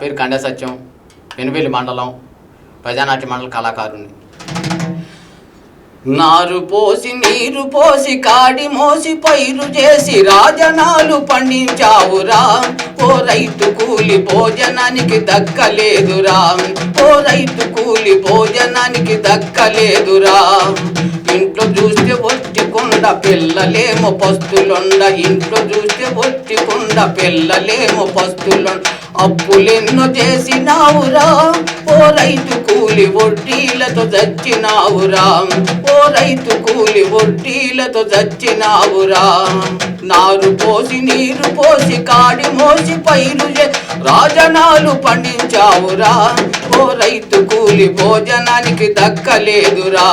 పేరు కండే సత్యం పెనుబెల్లి మండలం ప్రజానాట్య మండల కళాకారుని నారు పోసి నీరు పోసి కాడి మోసి పైరు చేసి రాజనాలు పండించావురా ఓ రైతు కూలి భోజనానికి దక్కలేదురా ఓ రైతు కూలి భోజనానికి దక్కలేదురా ఇంట్లో చూస్తే ఒట్టికొండ పిల్లలేమో పస్తులుండ. ఇంట్లో చూస్తే ఒట్టికొండ పిల్లలేమో పస్తులుండ. అప్పులెన్నో చేసినావురా. ఓ రైతు కూలి వడ్డీలతో చచ్చినావురా. ఓ రైతు కూలి వడ్డీలతో చచ్చినావురా. నారు పోసి నీరు పోసి కాడి మోసి పైరు రాజనాలు పండించావురా. ఓ రైతు కూలి భోజనానికి దక్కలేదురా.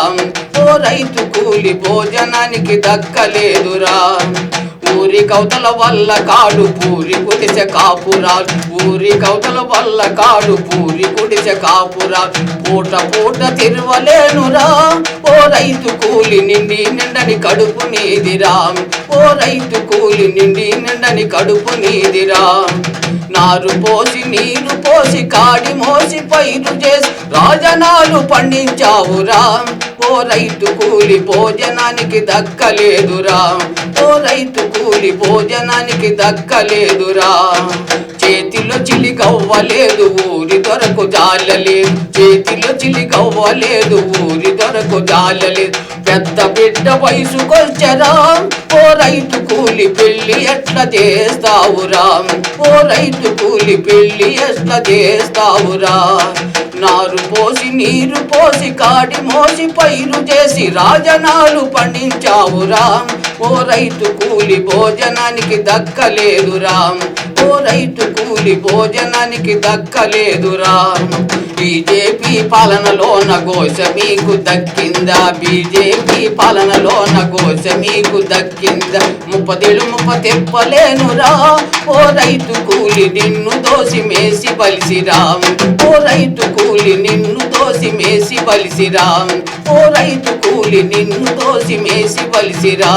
ఓ రైతు కూలి భోజనానికి దక్కలేదురా. ఊరి కౌతల వల్ల కాడు పూరి కుడిసె కాపురాజు ఊరి కౌతల వల్ల కాడు పూరి కుడిసె కాపురాజు పూట పూట తిరవలేనురా ఓ రైతు కూలి నిండి నిండని కడుపు నీదిరా ఓ రైతు కూలి నిండి నిండని కడుపు నీదిరా నారు పోసి నీరు పోసి కాడి మోసి పైరు చేసి రాజనాలు పండించావురా ఓ రైతు కూలి భోజనానికి దక్కలేదురా రైతు కూలి భోజనానికి దక్కలేదురా. చేతిలో చిలి కవ్వలేదు ఊరి దొరకు జాలలేదు. చేతిలో చిలి కవ్వలేదు ఊరి దొరకు జాలలేదు. పెద్ద బిడ్డ వయసుకొచ్చరా. ఓ రైతు కూలి పెళ్ళి ఎట్లా చేస్తావురా. ఓ రైతు కూలి పెళ్ళి ఎట్లా చేస్తావురా. నారు పోసి నీరు పోసి కాడి మోసి పైరు చేసి రాజనాలు పండించావురా. ఓ రైతు కూలి భోజనానికి దక్కలేదు ఓ రైతు కూలి భోజనానికి దక్కలేదురా. బీజేపీ పాలనలోన గోస మీకు దక్కిందా? బీజేపీ పాలనలోన ఘోష మీకు దక్కిందా? ముప్పదేళ్ళు ముప్ప తెప్పలేనురా ఓ రైతు కూలి నిన్ను దోసి మేసి బలిసిరా ఓ రైతు కూలి నిన్ను దోసి మేసి బలిసిరా ఓ రైతు కూలి నిన్ను దోసి మేసి బలిసిరా